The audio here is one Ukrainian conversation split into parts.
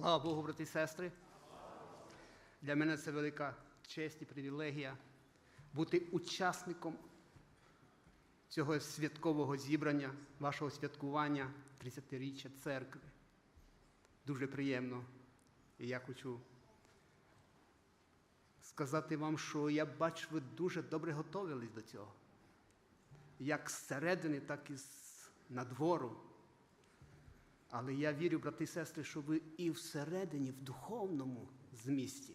Слава Богу, брати і сестри. Для мене це велика честь і привілегія бути учасником цього святкового зібрання, вашого святкування 30-річчя церкви. Дуже приємно. І я хочу сказати вам, що я бачу, ви дуже добре готувались до цього. Як зсередини, так і з надвору. Але я вірю, брати і сестри, що ви і всередині, в духовному змісті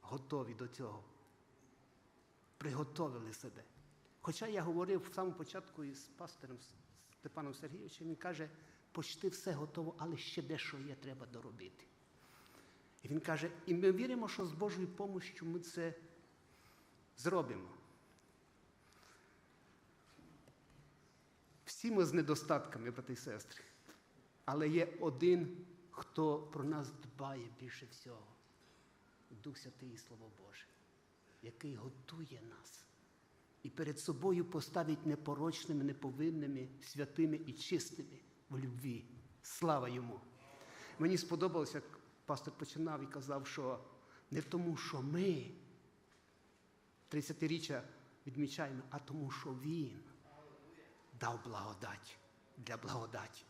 готові до цього. Приготовили себе. Хоча я говорив в самому початку із пастором Степаном Сергійовичем, він каже, почти все готово, але ще дещо є треба доробити. І він каже, і ми віримо, що з Божою допомогою ми це зробимо. Всі ми з недостатками, брати і сестри. Але є один, хто про нас дбає більше всього. Дух Святий і Слово Боже, який готує нас і перед собою поставить непорочними, неповинними, святими і чистими в любві. Слава йому! Мені сподобалося, як пастор починав і казав, що не тому, що ми 30-річчя відмічаємо, а тому, що Він дав благодать для благодаті.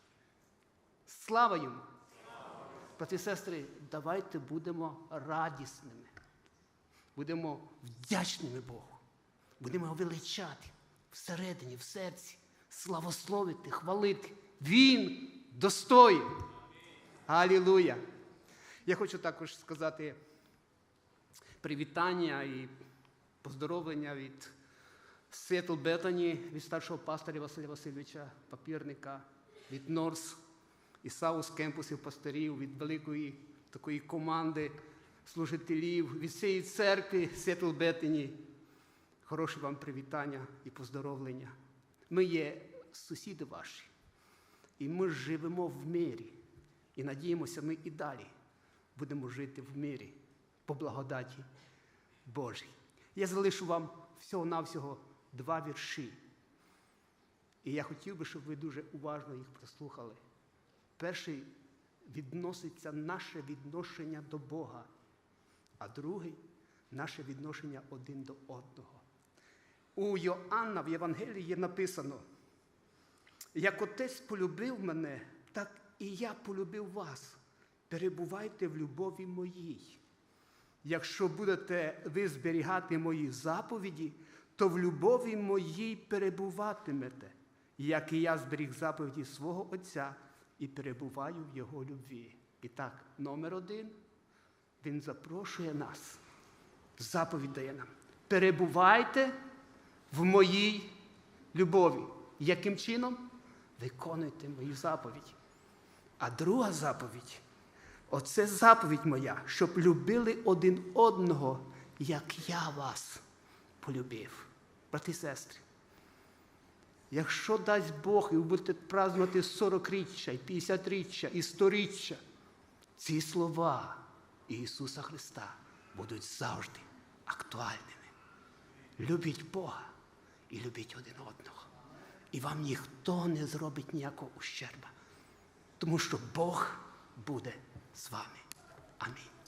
Слава йому! Брати і сестри, давайте будемо радісними, будемо вдячними Богу, будемо величати всередині, в серці, славословити, хвалити. Він достоїн. Алілуя! Я хочу також сказати привітання і поздоровлення від Сетл Бетані, від старшого пастора Василя Васильовича Папірника, від Норс і Саус кемпусів пасторів, від великої такої команди служителів, від цієї церкви Сетл Бетані. Хороше вам привітання і поздоровлення. Ми є сусіди ваші, і ми живемо в мирі. І надіємося, ми і далі будемо жити в мирі по благодаті Божій. Я залишу вам всього-навсього два вірші. І я хотів би, щоб ви дуже уважно їх прослухали. Перший відноситься наше відношення до Бога, а другий наше відношення один до одного. У Йоанна в Євангелії є написано: як отець полюбив мене, так і я полюбив вас. Перебувайте в любові моїй. Якщо будете ви зберігати мої заповіді, то в любові моїй перебуватимете, як і я зберіг заповіді свого Отця і перебуваю в Його любві. І так, номер один, Він запрошує нас, заповідь дає нам. Перебувайте в моїй любові. Яким чином? Виконуйте мої заповіді. А друга заповідь оце заповідь моя, щоб любили один одного, як я вас полюбив. Брати і сестри. Якщо дасть Бог, і ви будете празднувати 40-річчя, і 50-річчя, і 100-річчя, ці слова Ісуса Христа будуть завжди актуальними. Любіть Бога і любіть один одного. І вам ніхто не зробить ніякого ущерба. Тому що Бог буде з вами. Амінь.